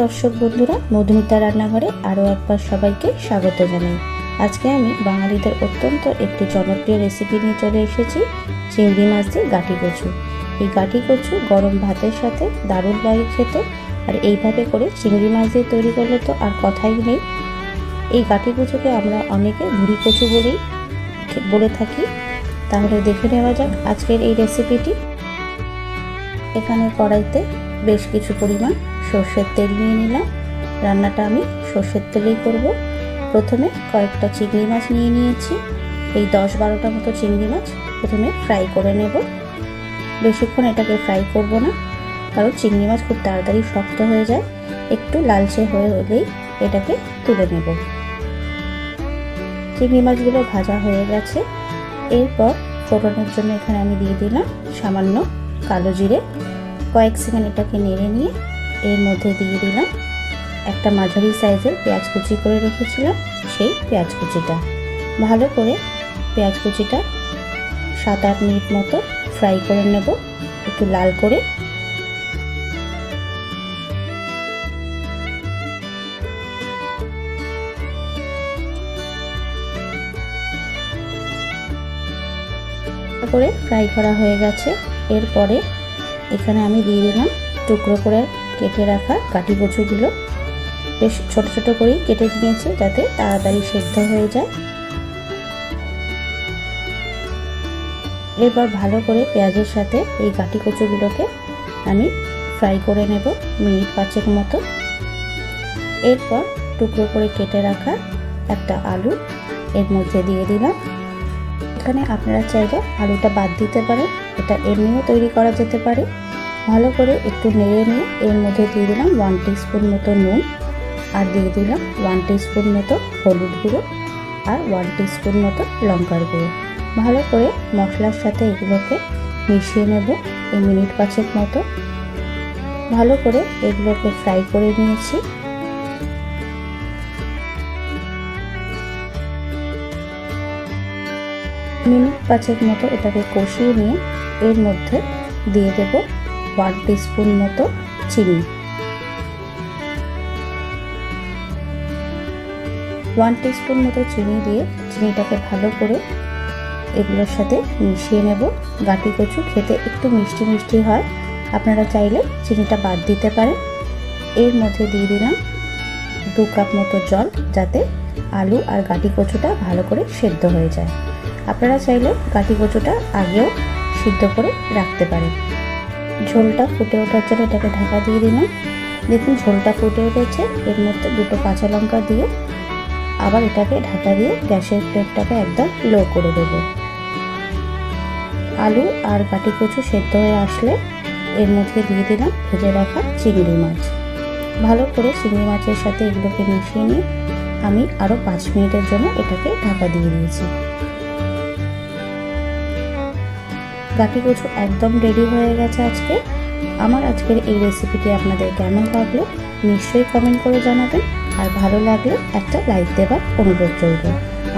দর্শক বন্ধুরা, মধুমিতা রান্নাঘরে আরও একবার সবাইকে স্বাগত জানাই। আজকে আমি বাঙালিদের অত্যন্ত একটি জনপ্রিয় রেসিপি নিয়ে চলে এসেছি, চিংড়ি মাছ দিয়ে গাঠি কচু। এই গাঠি কচু গরম ভাতের সাথে দারুণ লাগে খেতে, আর এইভাবে করে চিংড়ি মাছ দিয়ে তৈরি করলে তো আর কথাই নেই। এই গাঠি কচুকে আমরা অনেকে ভুড়ি কচু বলেই বলে থাকি। তাহলে দেখে নেওয়া যাক আজকের এই রেসিপিটি এখানে কড়াইতে বেশ কিছু পরিমাণ সর্ষের তেল নিয়ে নিলাম। রান্নাটা আমি সর্ষের তেলেই করব। প্রথমে কয়েকটা চিংড়ি মাছ নিয়ে নিয়েছি। এই দশ বারোটা মতো চিংড়ি মাছ প্রথমে ফ্রাই করে নেব। বেশিক্ষণ এটাকে ফ্রাই করব না, কারণ চিংড়ি মাছ খুব তাড়াতাড়ি শক্ত হয়ে যায়। একটু লালচে হয়ে হলেই এটাকে তুলে নেব। চিংড়ি মাছগুলো ভাজা হয়ে গেছে। এরপর ফোড়নের জন্য এখানে আমি দিয়ে দিলাম সামান্য কালো জিরে। কয়েক সেকেন্ড এটাকে নেড়ে নিয়ে এর মধ্যে দিয়ে দিলাম। একটা মাঝারি সাইজের পেঁয়াজ কুচি করে রেখেছিলাম, সেই পেঁয়াজ কুচিটা। ভালো করে পেঁয়াজ কুচিটা সাত আট মিনিট মতো ফ্রাই করে নেব, একটু লাল করে। করে ফ্রাই করা হয়ে গেছে। এরপরে এখানে আমি দিয়ে দিলাম টুকরো করে কেটে রাখা কাটি কচুগুলো। বেশ ছোট ছোট করেই কেটে নিয়েছি যাতে তাড়াতাড়ি সেদ্ধ হয়ে যায়। এরপর ভালো করে পেঁয়াজের সাথে এই কাটি কচুগুলোকে আমি ফ্রাই করে নেব মিনিট পাঁচেক মতো। এরপর টুকরো করে কেটে রাখা একটা আলু এর মধ্যে দিয়ে দিলাম। এখানে আপনারা চাইলে আলুটা বাদ দিতে পারেন এটা এমনিও তৈরি করা যেতে পারে। ভালো করে একটু নেড়ে নিয়ে এর মধ্যে দিয়ে দিলাম ওয়ান স্পুন মতো নুন আর দিয়ে দিলাম ওয়ান স্পুন মতো হলুদ গুঁড়ো আর ওয়ান স্পুন মতো লঙ্কার গুঁড়ো। ভালো করে মশলার সাথে এগুলোকে মিশিয়ে নেব এই মিনিট পাঁচেক মতো। ভালো করে এগুলোকে ফ্রাই করে নিয়েছি। মিনিট পাঁচেক মতো এটাকে কষিয়ে নিয়ে এর মধ্যে দিয়ে দেব ওয়ান স্পুন মতো চিনি। ওয়ান স্পুন মতো চিনি দিয়ে চিনিটাকে ভালো করে এগুলোর সাথে মিশিয়ে নেব। গাটি কচু খেতে একটু মিষ্টি মিষ্টি হয়। আপনারা চাইলে চিনিটা বাদ দিতে পারেন। এর মধ্যে দিয়ে দিলাম দু কাপ মতো জল যাতে আলু আর গাটি কচুটা ভালো করে সেদ্ধ হয়ে যায়। আপনারা চাইলে গাটি কচুটা আগেও সিদ্ধ করে রাখতে পারেন। ঝোলটা ফুটে ওঠার জন্য এটাকে ঢাকা দিয়ে দিলাম। দেখুন ঝোলটা ফুটে উঠেছে। এর মধ্যে দুটো কাঁচা লঙ্কা দিয়ে আবার এটাকে ঢাকা দিয়ে গ্যাসের ফ্লেমটাকে একদম লো করে দেব। আলু আর গাটি কচু সেদ্ধ হয়ে আসলে এর মধ্যে দিয়ে দিলাম ভেজে রাখা চিংড়ি মাছ। ভালো করে চিংড়ি মাছের সাথে এগুলোকে মিশিয়ে নিয়ে আমি আরও পাঁচ মিনিটের জন্য এটাকে ঢাকা দিয়ে দিয়েছি। গাঠি কিছু একদম রেডি হয়ে গেছে আজকে। আমার আজকের এই রেসিপিটি আপনাদের কেমন লাগল, নিশ্চয়ই কমেন্ট করে জানাবেন। আর ভালো লাগলে একটা লাইক দেবার অনুরোধ রইল।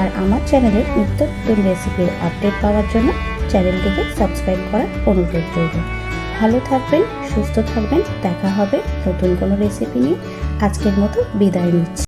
আর আমার চ্যানেলের নিত্য নতুন রেসিপির আপডেট পাওয়ার জন্য চ্যানেলটিকে সাবস্ক্রাইব করার অনুরোধ রইল। ভালো থাকবেন, সুস্থ থাকবেন, দেখা হবে নতুন কোনো রেসিপি নিয়ে। আজকের মতো বিদায় নিচ্ছি।